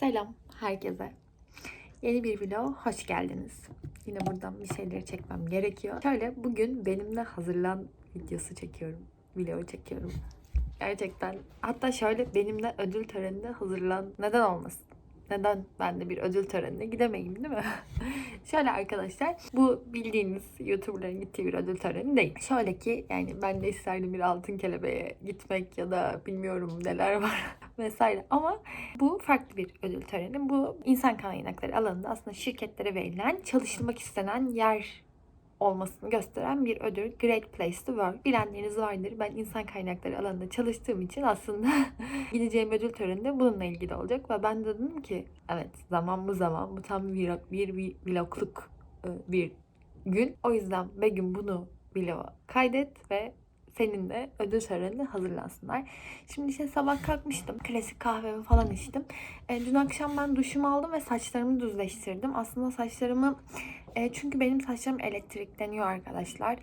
Selam herkese. Yeni bir vlog hoş geldiniz. Yine buradan bir şeyleri çekmem gerekiyor. Şöyle bugün benimle hazırlan videosu çekiyorum. Video çekiyorum. Gerçekten. Hatta şöyle benimle ödül törenine hazırlan. Neden olmasın? Neden ben de bir ödül törenine gidemeyim değil mi? Şöyle arkadaşlar bu bildiğiniz YouTuber'ların gittiği bir ödül töreni değil. Şöyle ki yani ben de isterdim bir altın kelebeğe gitmek ya da bilmiyorum neler var vesaire ama bu farklı bir ödül töreni. Bu insan kaynakları alanında aslında şirketlere verilen çalışılmak istenen yer olmasını gösteren bir ödül. Great Place to Work. Bilenleriniz vardır. Ben insan kaynakları alanında çalıştığım için aslında gideceğim ödül töreni de bununla ilgili olacak. Ve ben de dedim ki evet zaman bu zaman bu tam bir, bir, bir vlogluk e, bir gün. O yüzden Begüm bunu vloga kaydet ve seninle ödül törenine hazırlansınlar. Şimdi işte sabah kalkmıştım. Klasik kahvemi falan içtim. E, dün akşam ben duşumu aldım ve saçlarımı düzleştirdim. Aslında saçlarımı e, çünkü benim saçlarım elektrikleniyor arkadaşlar.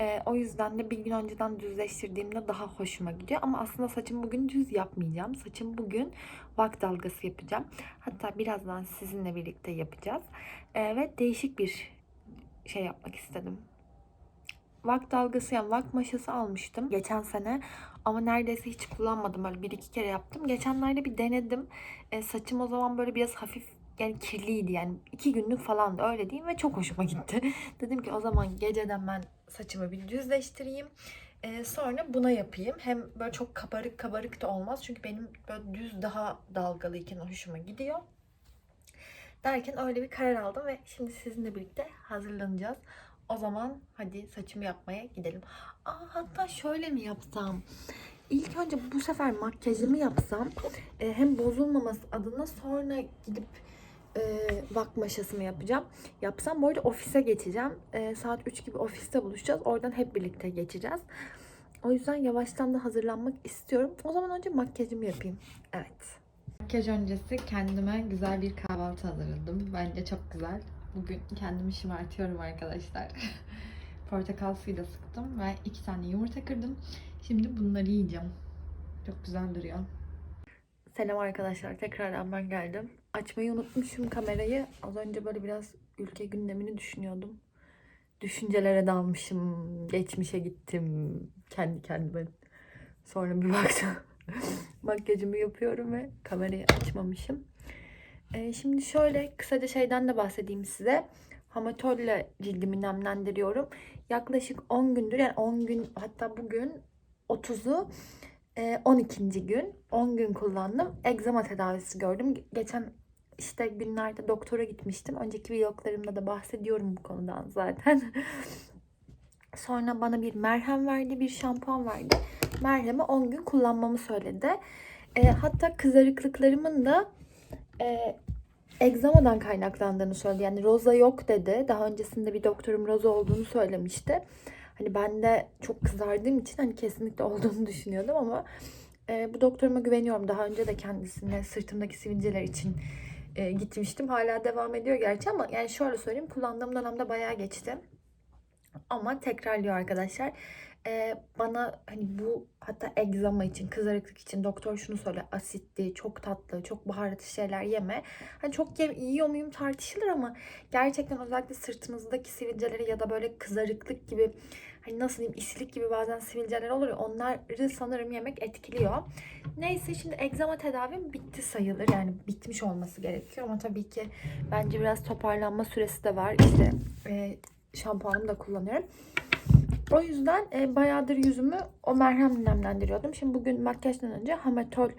E, o yüzden de bir gün önceden düzleştirdiğimde daha hoşuma gidiyor. Ama aslında saçımı bugün düz yapmayacağım. Saçımı bugün vak dalgası yapacağım. Hatta birazdan sizinle birlikte yapacağız. E, ve değişik bir şey yapmak istedim. Vak dalgası yani vak maşası almıştım geçen sene. Ama neredeyse hiç kullanmadım. Böyle bir iki kere yaptım. Geçenlerde bir denedim. E, saçım o zaman böyle biraz hafif yani kirliydi yani iki günlük falan da öyle diyeyim ve çok hoşuma gitti. Dedim ki o zaman geceden ben saçımı bir düzleştireyim. Ee, sonra buna yapayım. Hem böyle çok kabarık kabarık da olmaz. Çünkü benim böyle düz daha dalgalıyken hoşuma gidiyor. Derken öyle bir karar aldım ve şimdi sizinle birlikte hazırlanacağız. O zaman hadi saçımı yapmaya gidelim. Aa, hatta şöyle mi yapsam? İlk önce bu sefer makyajımı yapsam e, hem bozulmaması adına sonra gidip e, vak yapacağım. Yapsam bu arada ofise geçeceğim. E, saat 3 gibi ofiste buluşacağız. Oradan hep birlikte geçeceğiz. O yüzden yavaştan da hazırlanmak istiyorum. O zaman önce makyajımı yapayım. Evet. Makyaj öncesi kendime güzel bir kahvaltı hazırladım. Bence çok güzel. Bugün kendimi şımartıyorum arkadaşlar. Portakal suyu da sıktım ve iki tane yumurta kırdım. Şimdi bunları yiyeceğim. Çok güzel duruyor. Selam arkadaşlar. Tekrardan ben geldim. Açmayı unutmuşum kamerayı. Az önce böyle biraz ülke gündemini düşünüyordum. Düşüncelere dalmışım. Geçmişe gittim. Kendi kendime. Sonra bir baktım. Makyajımı yapıyorum ve kamerayı açmamışım. Ee, şimdi şöyle kısaca şeyden de bahsedeyim size. Hamatolle cildimi nemlendiriyorum. Yaklaşık 10 gündür yani 10 gün hatta bugün 30'u 12. gün 10 gün kullandım. Egzama tedavisi gördüm. Geçen işte günlerde doktora gitmiştim. Önceki vloglarımda da bahsediyorum bu konudan zaten. Sonra bana bir merhem verdi, bir şampuan verdi. Merhemi 10 gün kullanmamı söyledi. E, hatta kızarıklıklarımın da e, egzamadan kaynaklandığını söyledi. Yani roza yok dedi. Daha öncesinde bir doktorum roza olduğunu söylemişti. Hani ben de çok kızardığım için hani kesinlikle olduğunu düşünüyordum ama e, bu doktoruma güveniyorum. Daha önce de kendisine sırtımdaki sivilceler için e, gitmiştim. Hala devam ediyor gerçi ama yani şöyle söyleyeyim kullandığım dönemde bayağı geçti. Ama tekrarlıyor arkadaşlar. Ee, bana hani bu hatta egzama için, kızarıklık için doktor şunu söyle. Asitli, çok tatlı, çok baharatlı şeyler yeme. Hani çok ye, yiyor muyum tartışılır ama gerçekten özellikle sırtınızdaki sivilceleri ya da böyle kızarıklık gibi hani nasıl diyeyim isilik gibi bazen sivilceler olur ya onları sanırım yemek etkiliyor. Neyse şimdi egzama tedavim bitti sayılır. Yani bitmiş olması gerekiyor ama tabii ki bence biraz toparlanma süresi de var. İşte e, şampuanımı da kullanıyorum. O yüzden e, bayağıdır yüzümü o merhem nemlendiriyordum. Şimdi bugün makyajdan önce Hametol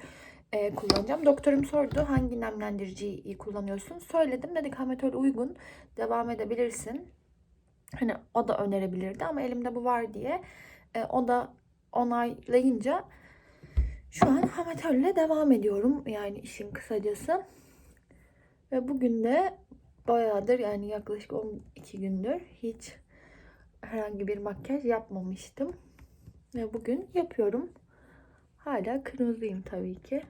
e, kullanacağım. Doktorum sordu hangi nemlendiriciyi kullanıyorsun. Söyledim dedik Hametol uygun. Devam edebilirsin. Hani o da önerebilirdi ama elimde bu var diye e, o da onaylayınca şu an Hametol'le devam ediyorum. Yani işin kısacası. Ve bugün de bayağıdır yani yaklaşık 12 gündür hiç herhangi bir makyaj yapmamıştım. Ve bugün yapıyorum. Hala kırmızıyım tabii ki.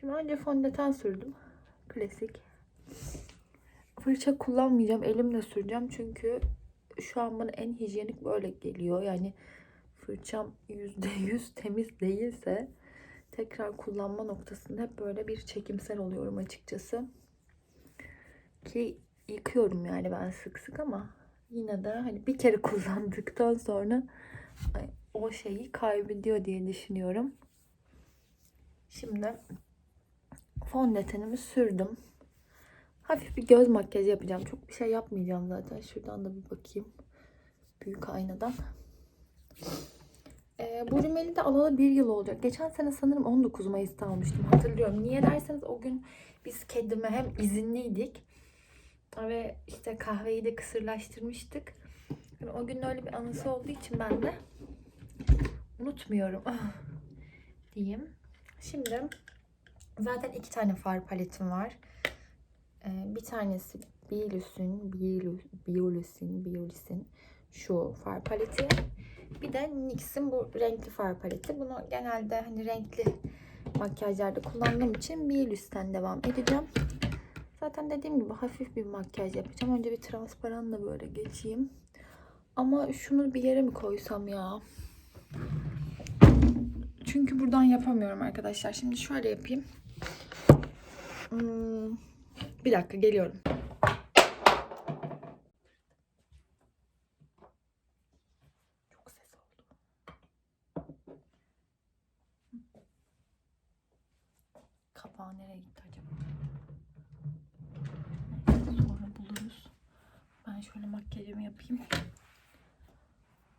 Şimdi önce fondöten sürdüm. Klasik. Fırça kullanmayacağım. Elimle süreceğim. Çünkü şu an bana en hijyenik böyle geliyor. Yani fırçam %100 temiz değilse tekrar kullanma noktasında hep böyle bir çekimsel oluyorum açıkçası. Ki yıkıyorum yani ben sık sık ama yine de hani bir kere kullandıktan sonra o şeyi kaybediyor diye düşünüyorum. Şimdi fondötenimi sürdüm. Hafif bir göz makyajı yapacağım. Çok bir şey yapmayacağım zaten. Şuradan da bir bakayım. Büyük aynadan. Ee, bu rimeli de alalı bir yıl olacak. Geçen sene sanırım 19 Mayıs'ta almıştım. Hatırlıyorum. Niye derseniz o gün biz kedime hem izinliydik. Ve işte kahveyi de kısırlaştırmıştık. Yani o gün öyle bir anısı olduğu için ben de unutmuyorum. Diyeyim. Şimdi zaten iki tane far paletim var. Ee, bir tanesi Biolus'un Biolus'un Biolus'un şu far paleti. Bir de NYX'in bu renkli far paleti. Bunu genelde hani renkli makyajlarda kullandığım için Biolus'ten devam edeceğim. Zaten dediğim gibi hafif bir makyaj yapacağım. Önce bir transparanla böyle geçeyim. Ama şunu bir yere mi koysam ya? Çünkü buradan yapamıyorum arkadaşlar. Şimdi şöyle yapayım. Hmm, bir dakika geliyorum. Çok ses oldu. Kapağı nereye gitti acaba? Neyse, sonra buluruz. Ben şöyle yapayım.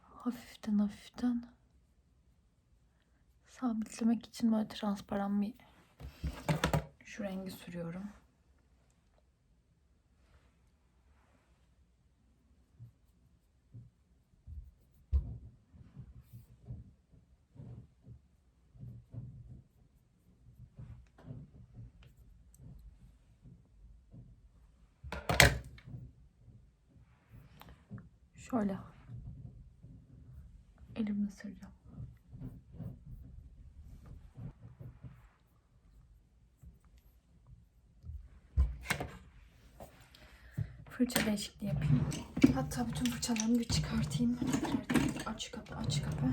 Hafiften hafiften sabitlemek için böyle transparan bir şu rengi sürüyorum. Şöyle elimle süreceğim. Fırça değişikliği yapayım. Hatta bütün fırçalarımı bir çıkartayım. Tekrar aç kapı aç kapı.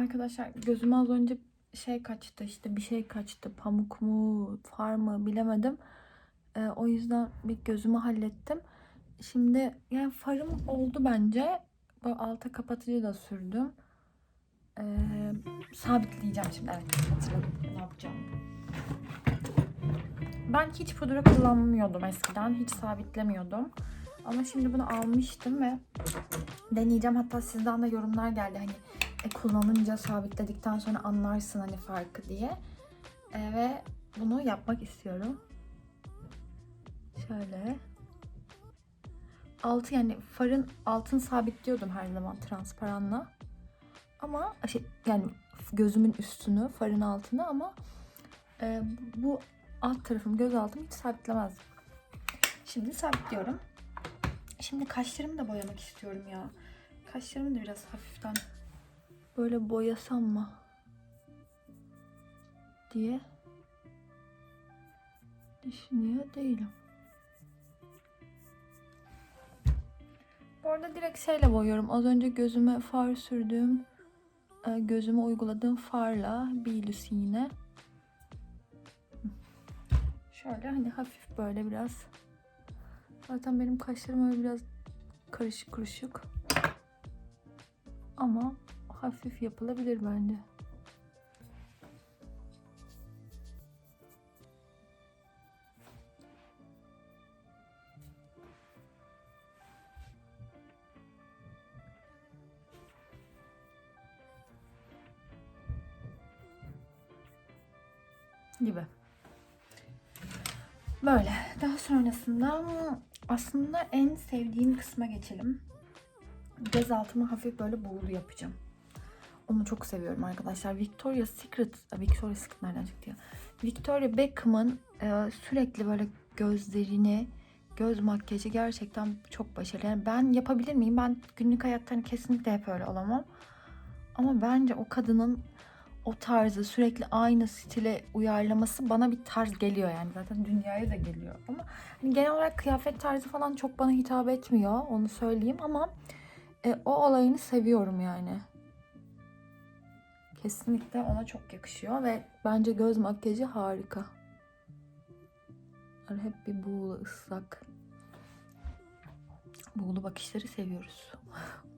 Arkadaşlar gözüme az önce şey kaçtı işte bir şey kaçtı. Pamuk mu far mı bilemedim. Ee, o yüzden bir gözümü hallettim. Şimdi yani farım oldu bence. Bu alta kapatıcı da sürdüm. Ee, sabitleyeceğim şimdi. Evet ne yapacağım. Ben hiç pudra kullanmıyordum eskiden. Hiç sabitlemiyordum. Ama şimdi bunu almıştım ve deneyeceğim. Hatta sizden de yorumlar geldi. Hani e, kullanınca sabitledikten sonra anlarsın hani farkı diye. E, ve bunu yapmak istiyorum. Şöyle. Altı yani farın altını sabitliyordum her zaman transparanla. Ama şey, yani gözümün üstünü, farın altını ama e, bu alt tarafım, göz altımı hiç sabitlemezdim. Şimdi sabitliyorum. Şimdi kaşlarımı da boyamak istiyorum ya. Kaşlarımı da biraz hafiften böyle boyasam mı diye düşünüyor değilim. Bu arada direkt şeyle boyuyorum. Az önce gözüme far sürdüğüm, e, gözüme uyguladığım farla Bilus yine. Şöyle hani hafif böyle biraz. Zaten benim kaşlarım öyle biraz karışık kuruşuk. Ama hafif yapılabilir bence. gibi. Böyle. Daha sonrasında aslında en sevdiğim kısma geçelim. Göz altımı hafif böyle buğulu yapacağım. Onu çok seviyorum arkadaşlar. Victoria's Secret, Victoria's Secret nereden çıktı ya? Victoria Beckham'ın e, sürekli böyle gözlerini, göz makyajı gerçekten çok başarılı. Yani ben yapabilir miyim? Ben günlük hayatta hani kesinlikle hep öyle olamam. Ama bence o kadının o tarzı sürekli aynı stile uyarlaması bana bir tarz geliyor yani zaten dünyaya da geliyor ama hani genel olarak kıyafet tarzı falan çok bana hitap etmiyor onu söyleyeyim ama e, o olayını seviyorum yani. Kesinlikle ona çok yakışıyor ve bence göz makyajı harika. Hep bir buğulu ıslak. Buğulu bakışları seviyoruz.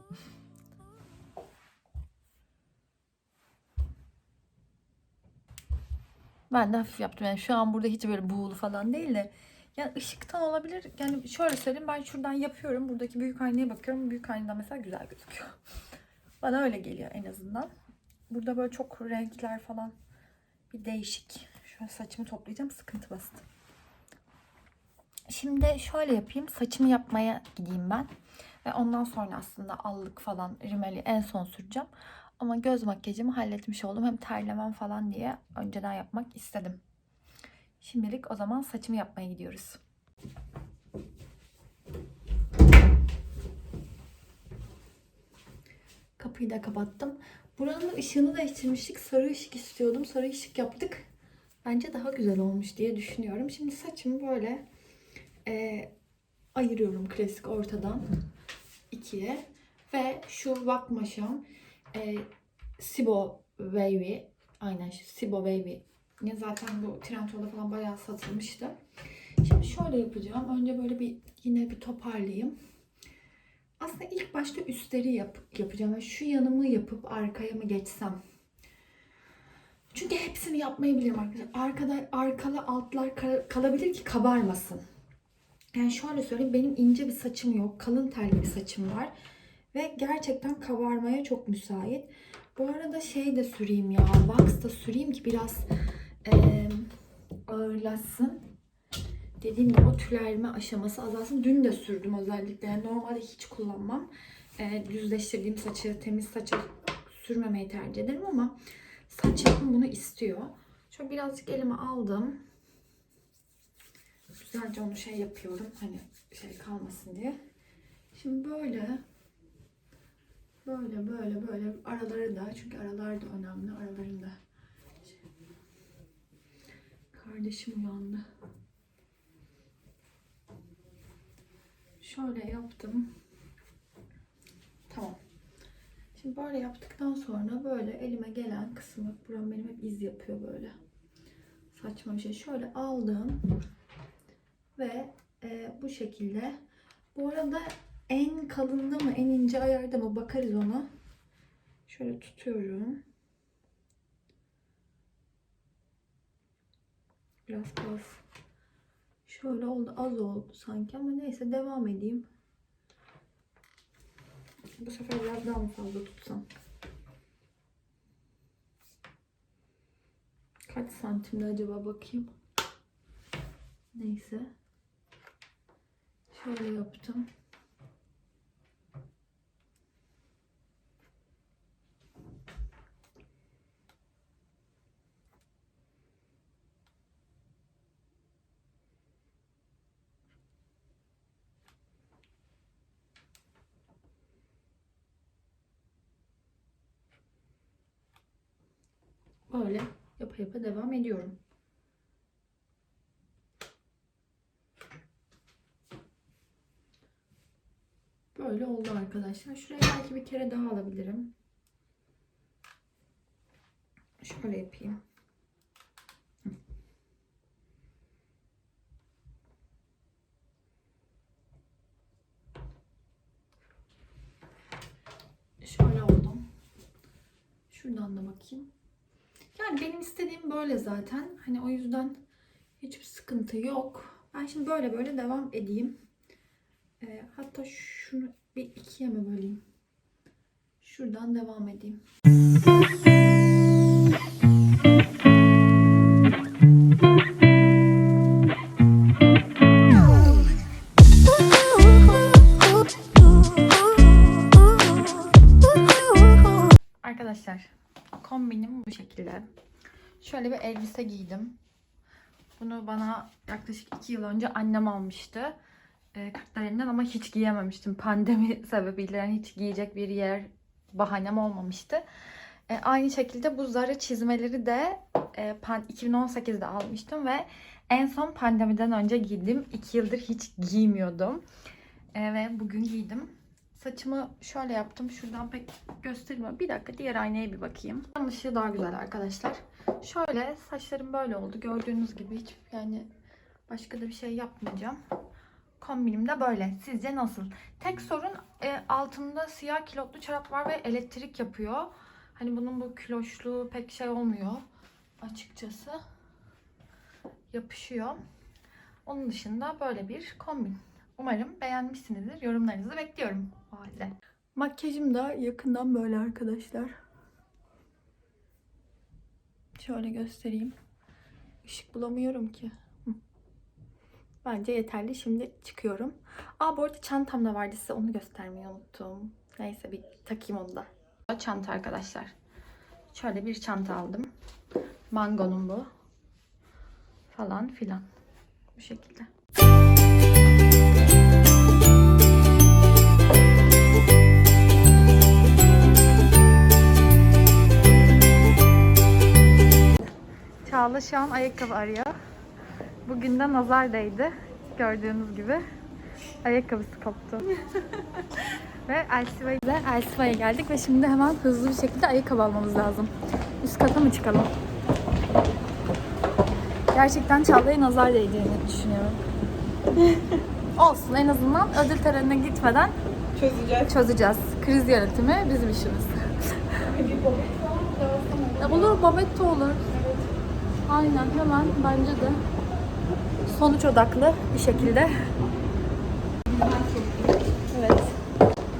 Ben de hafif yaptım. Yani şu an burada hiç böyle buğulu falan değil de yani ışıktan olabilir. Yani şöyle söyleyeyim ben şuradan yapıyorum. Buradaki büyük aynaya bakıyorum. Büyük aynadan mesela güzel gözüküyor. Bana öyle geliyor en azından. Burada böyle çok renkler falan bir değişik. An saçımı toplayacağım. Sıkıntı bastı. Şimdi şöyle yapayım. Saçımı yapmaya gideyim ben. Ve ondan sonra aslında allık falan rimeli en son süreceğim. Ama göz makyajımı halletmiş oldum. Hem terlemem falan diye önceden yapmak istedim. Şimdilik o zaman saçımı yapmaya gidiyoruz. Kapıyı da kapattım. Buranın ışığını değiştirmiştik. Sarı ışık istiyordum. Sarı ışık yaptık. Bence daha güzel olmuş diye düşünüyorum. Şimdi saçımı böyle e, ayırıyorum klasik ortadan ikiye. Ve şu maşam e, Sibo Wavy. Aynen şu Sibo Wavy. Ya zaten bu Trendyol'da falan bayağı satılmıştı. Şimdi şöyle yapacağım. Önce böyle bir yine bir toparlayayım. Aslında ilk başta üstleri yap, yapacağım. Yani şu yanımı yapıp arkaya mı geçsem? Çünkü hepsini yapmayı bilirim arkadaşlar. Arkada arkalı altlar kal- kalabilir ki kabarmasın. Yani şöyle söyleyeyim benim ince bir saçım yok. Kalın telli bir saçım var. Ve gerçekten kabarmaya çok müsait. Bu arada şey de süreyim ya. Wax da süreyim ki biraz eee ağırlaşsın. Dediğim gibi o tülerme aşaması azalsın. Dün de sürdüm özellikle. Yani normalde hiç kullanmam. Eee, düzleştirdiğim saçı, temiz saça sürmemeyi tercih ederim ama saç yapım bunu istiyor. Şöyle birazcık elime aldım. Güzelce onu şey yapıyorum. Hani şey kalmasın diye. Şimdi böyle Böyle böyle böyle araları da çünkü aralar da önemli aralarında. Kardeşim uyandı. Şöyle yaptım. Tamam. Şimdi böyle yaptıktan sonra böyle elime gelen kısmı buram benim hep iz yapıyor böyle. Saçma bir şey. Şöyle aldım ve e, bu şekilde. Bu arada en kalınlığı mı en ince ayarda mı bakarız ona. Şöyle tutuyorum. Biraz az. Şöyle oldu az oldu sanki ama neyse devam edeyim. Bu sefer biraz daha mı fazla tutsam? Kaç santimde acaba bakayım. Neyse. Şöyle yaptım. Böyle yapa yapa devam ediyorum. Böyle oldu arkadaşlar. Şuraya belki bir kere daha alabilirim. Şöyle yapayım. Şöyle oldum. Şuradan da bakayım. Yani benim istediğim böyle zaten. Hani o yüzden hiçbir sıkıntı yok. Ben şimdi böyle böyle devam edeyim. Ee, hatta şunu bir ikiye mi böleyim? Şuradan devam edeyim. Elbise giydim. Bunu bana yaklaşık 2 yıl önce annem almıştı. E, Kırklareli'nden ama hiç giyememiştim. Pandemi sebebiyle yani hiç giyecek bir yer bahanem olmamıştı. E, aynı şekilde bu Zara çizmeleri de e, pan- 2018'de almıştım ve en son pandemiden önce giydim. 2 yıldır hiç giymiyordum. E, ve bugün giydim. Saçımı şöyle yaptım. Şuradan pek göstermiyorum. Bir dakika diğer aynaya bir bakayım. Yan ışığı daha güzel arkadaşlar. Şöyle saçlarım böyle oldu. Gördüğünüz gibi hiç yani başka da bir şey yapmayacağım. Kombinim de böyle. Sizce nasıl? Tek sorun e, altımda siyah kilotlu çorap var ve elektrik yapıyor. Hani bunun bu kiloşluğu pek şey olmuyor. Açıkçası. Yapışıyor. Onun dışında böyle bir kombin. Umarım beğenmişsinizdir. Yorumlarınızı bekliyorum o halde. Makyajım da yakından böyle arkadaşlar. Şöyle göstereyim. Işık bulamıyorum ki. Bence yeterli. Şimdi çıkıyorum. Aa bu arada çantam da vardı size onu göstermeyi unuttum. Neyse bir takayım onu da. Çanta arkadaşlar. Şöyle bir çanta aldım. Mango'nun bu. Falan filan. Bu şekilde. Çağla şu an ayakkabı arıyor. Bugün de nazar değdi. Gördüğünüz gibi. Ayakkabısı koptu. ve Elsiva'ya Elsiva'ya geldik ve şimdi hemen hızlı bir şekilde ayakkabı almamız lazım. Üst kata mı çıkalım? Gerçekten Çağla'ya nazar değdiğini düşünüyorum. Olsun en azından ödül törenine gitmeden Çözeceğiz. çözeceğiz. Kriz yönetimi bizim işimiz. Olur, babette olur. Aynen hemen bence de. Sonuç odaklı bir şekilde. Evet.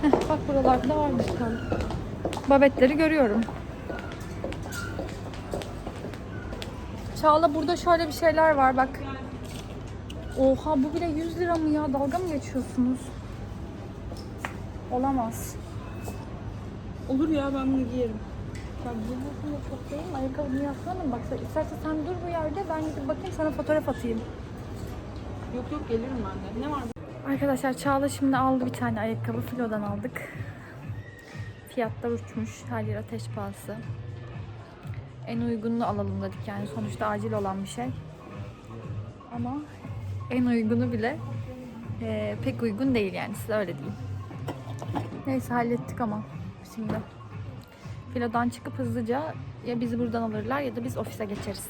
Heh, bak buralarda varmış tam. Babetleri görüyorum. Çağla burada şöyle bir şeyler var bak. Oha bu bile 100 lira mı ya? Dalga mı geçiyorsunuz? Olamaz. Olur ya ben bunu giyerim. Ya bu da çok değil mi? Ayakkabını yapsana bak. sen- İstersen sen dur bu yerde ben gidip bakayım sana fotoğraf atayım. Yok yok gelirim ben de. Ne var? Arkadaşlar Çağla şimdi aldı bir tane ayakkabı. Filo'dan aldık. Fiyatlar uçmuş. Her yer ateş pahası. En uygununu alalım dedik yani. Sonuçta acil olan bir şey. Ama en uygunu bile eee, pek uygun değil yani size öyle diyeyim. Neyse hallettik ama şimdi. Filo'dan çıkıp hızlıca ya bizi buradan alırlar ya da biz ofise geçeriz.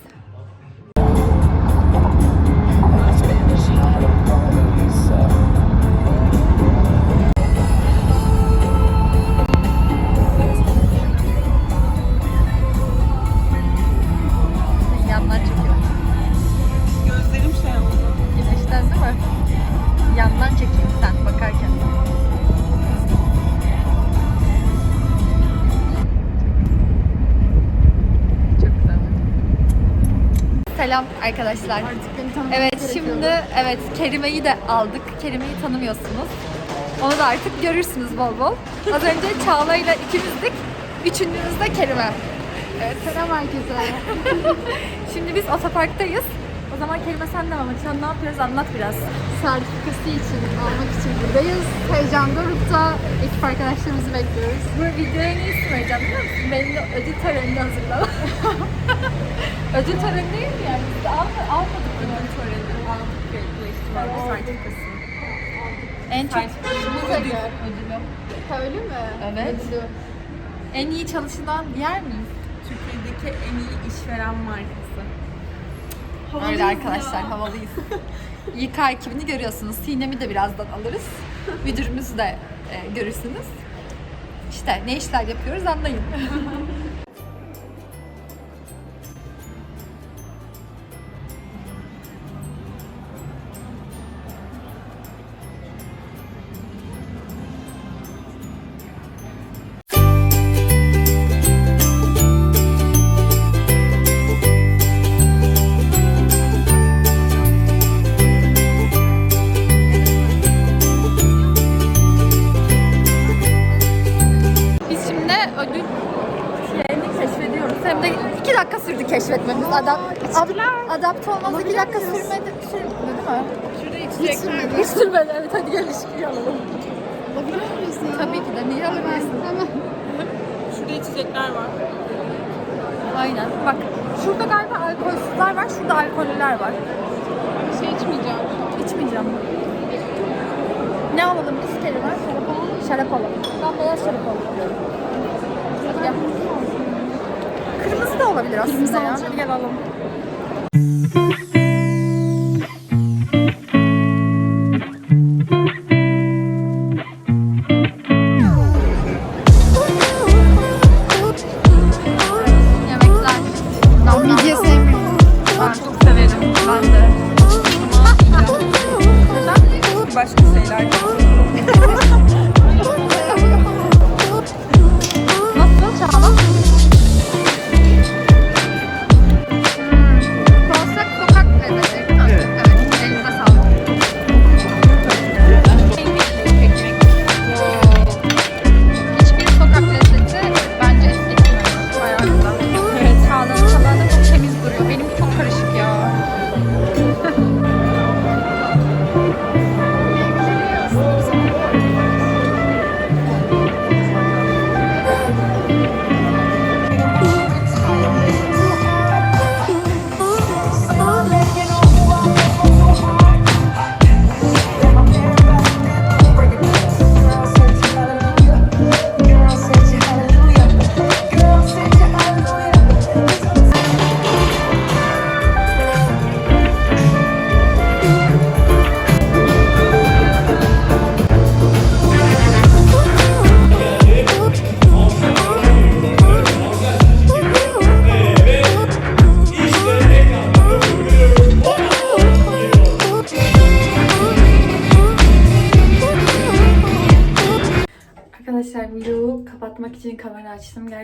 Arkadaşlar. Artık beni tanımak Evet şimdi evet Kerime'yi de aldık. Kerime'yi tanımıyorsunuz. Onu da artık görürsünüz bol bol. Az önce Çağla ile ikimizdik. Üçüncümüz de Kerime. Evet. Selam herkese. Şimdi biz otoparktayız. O zaman Kerime sen de an ne yapıyoruz anlat biraz. Sertifikası için almak için buradayız. Heyecan dorukta. Ekip arkadaşlarımızı bekliyoruz. Bu videoya ne isim vereceğim biliyor musun? Benim de ödül törenini hazırlama. ödül töreni değil mi yani? Biz alma, almadık ödül töreni? Aldık büyük ihtimalle sertifikasını. En çok Bize gel. Ha öyle mi? Evet. Ödülü. en iyi çalışılan yer miyiz? Türkiye'deki en iyi işveren markası. Öyle arkadaşlar havalıyız. YK ekibini görüyorsunuz. Sinem'i de birazdan alırız. Müdürümüzü de e, görürsünüz. İşte ne işler yapıyoruz anlayın. Bak şurada galiba alkolsüzler var, şurada alkollüler var. Bir şey içmeyeceğim. İçmeyeceğim. Ne alalım biz kere var? Şarap alalım. Şarap alalım. Ben beyaz şarap alalım. Gel. Kırmızı da olabilir aslında Kırmızı ya. Hadi gel alalım.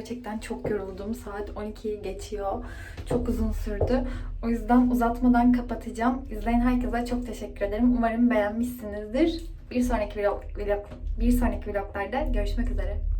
Gerçekten çok yoruldum. Saat 12'yi geçiyor. Çok uzun sürdü. O yüzden uzatmadan kapatacağım. İzleyen herkese çok teşekkür ederim. Umarım beğenmişsinizdir. Bir sonraki vlog, vlog bir sonraki vloglarda görüşmek üzere.